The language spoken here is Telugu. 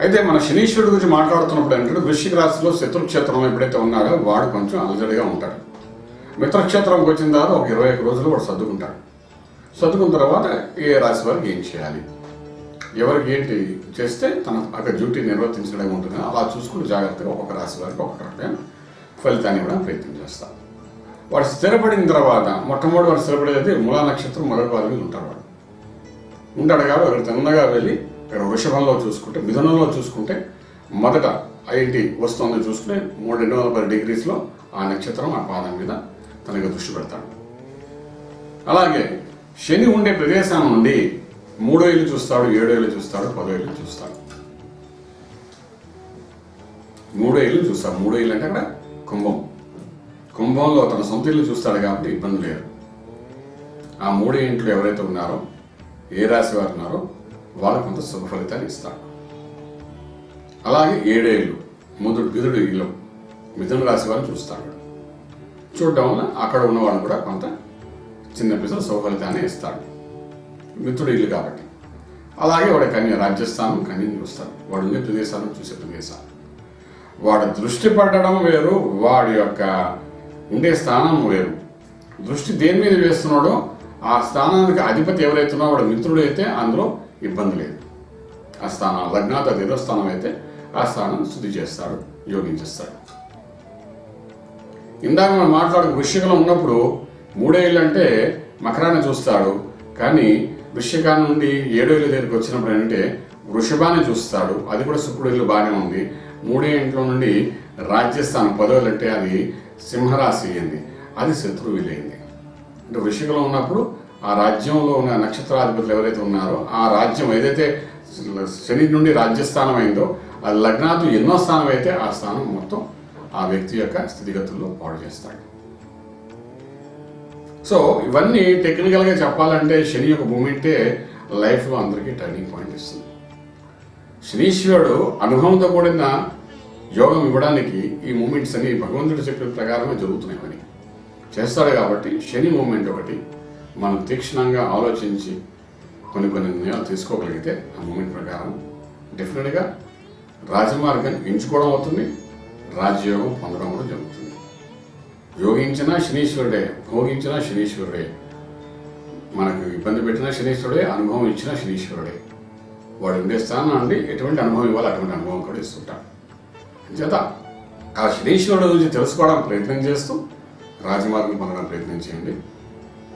అయితే మన శనీశ్వరుడు గురించి మాట్లాడుతున్నప్పుడు ఏంటంటే వృశ్చిక రాశిలో శత్రుక్షేత్రంలో ఎప్పుడైతే ఉన్నారో వాడు కొంచెం అలజడిగా ఉంటాడు. మిత్రక్షేత్రంకి వచ్చిన తర్వాత ఒక ఇరవై ఒక్క రోజులు వాడు సర్దుకుంటాడు. సర్దుకున్న తర్వాత ఏ రాశి వారికి ఏం చేయాలి? ఎవరికి ఏంటి చేస్తే తన ఒక డ్యూటీ నిర్వర్తించడం ఉంటుంది. అలా చూసుకుని జాగ్రత్తగా ఒక్కొక్క రాశి వారికి ఒక్కొక్క రకమైన ఫలితాన్ని ఇవ్వడానికి ప్రయత్నం చేస్తాం. వాడు స్థిరపడిన తర్వాత మొట్టమొదటి వాడు స్థిరపడేది మూలా నక్షత్రం మొదటి వారి మీద ఉంటాడు వాడు. ఉంటాడు కాబట్టి అక్కడ తిన్నగా వెళ్ళి ఇక్కడ వృషభంలో చూసుకుంటే మిథునంలో చూసుకుంటే మొదట ఐఐటి వస్తుంది చూసుకుని మూడు రెండు వందల పది డిగ్రీస్లో ఆ నక్షత్రం ఆ పాదం మీద తనకి దృష్టి పెడతాడు. అలాగే శని ఉండే ప్రదేశం నుండి మూడో ఇల్లు చూస్తాడు ఏడో ఇల్లు చూస్తాడు పదో ఇల్లు చూస్తాడు. మూడో ఇల్లు చూస్తాడు. మూడో ఇల్లు అంటే అక్కడ కుంభం. కుంభంలో తన సొంత ఇల్లు చూస్తాడు కాబట్టి ఇబ్బంది లేదు. ఆ మూడో ఇంట్లో ఎవరైతే ఉన్నారో ఏ రాశి వారు ఉన్నారో వాళ్ళు కొంత శుభ ఫలితాన్ని ఇస్తారు అలాగే ఏడేళ్ళు ముదుడు బిదుడు ఇల్లు మిథున రాశి వారిని చూస్తాడు చూడడం వల్ల అక్కడ ఉన్న వాళ్ళు కూడా కొంత చిన్న పిసలు శుభ ఫలితాన్ని ఇస్తాడు మిత్రుడు ఇల్లు కాబట్టి. అలాగే వాడి కన్య రాజ్యస్థానం కన్యను చూస్తాడు వాడు ఉండే ప్రదేశాలను చూసే ప్రదేశాలు. వాడు దృష్టి పడడం వేరు వాడి యొక్క ఉండే స్థానం వేరు. దృష్టి దేని మీద వేస్తున్నాడో ఆ స్థానానికి అధిపతి ఎవరైతున్నా వాడు మిత్రుడు అయితే అందులో ఇబ్బంది లేదు. ఆ స్థానం లగ్నాత ఏదో స్థానం అయితే ఆ స్థానం శుద్ధి చేస్తాడు యోగించేస్తాడు. ఇందాక మనం మాట్లాడుకు వృషికలో ఉన్నప్పుడు మూడేళ్ళు ఇల్లు అంటే మకరాన్ని చూస్తాడు కానీ వృషికా నుండి ఏడేళ్ళ దగ్గరికి వచ్చినప్పుడు ఏంటంటే వృషభాన్ని చూస్తాడు అది కూడా శుక్రుడు ఇల్లు బాగానే ఉంది. మూడే ఇంట్లో నుండి రాజ్యస్థానం పదవులు అంటే అది సింహరాశి అయింది అది శత్రువు అయింది అంటే వృషికలో ఉన్నప్పుడు ఆ రాజ్యంలో ఉన్న నక్షత్రాధిపతులు ఎవరైతే ఉన్నారో ఆ రాజ్యం ఏదైతే శని నుండి రాజ్యస్థానం అయిందో ఆ లగ్నాతు ఎన్నో స్థానం అయితే ఆ స్థానం మొత్తం ఆ వ్యక్తి యొక్క స్థితిగతుల్లో పాడు చేస్తాడు. సో ఇవన్నీ టెక్నికల్గా చెప్పాలంటే శని యొక్క మూమెంటే లైఫ్లో అందరికీ టర్నింగ్ పాయింట్ ఇస్తుంది. శనీశ్వరుడు అనుభవంతో కూడిన యోగం ఇవ్వడానికి ఈ మూమెంట్స్ అని భగవంతుడి చెప్పిన ప్రకారమే జరుగుతున్నాయని చేస్తాడు కాబట్టి శని మూమెంట్ ఒకటి మనం తీక్షణంగా ఆలోచించి కొన్ని కొన్ని నిర్ణయాలు తీసుకోగలిగితే ఆ మూమెంట్ ప్రకారం డెఫినెట్గా రాజమార్గం ఎంచుకోవడం అవుతుంది రాజయోగం పొందడం కూడా జరుగుతుంది. యోగించినా శనీశ్వరుడే భోగించినా శనీశ్వరుడే. మనకు ఇబ్బంది పెట్టినా శనీశ్వరుడే అనుభవం ఇచ్చినా శనీశ్వరుడే. వాడు ఉండే స్థానం అండి ఎటువంటి అనుభవం ఇవ్వాలి అటువంటి అనుభవం కూడా ఇస్తుంటాడు. చేత ఆ శనీశ్వరుడు గురించి తెలుసుకోవడానికి ప్రయత్నం చేస్తూ రాజమార్గం పొందడానికి ప్రయత్నం చేయండి.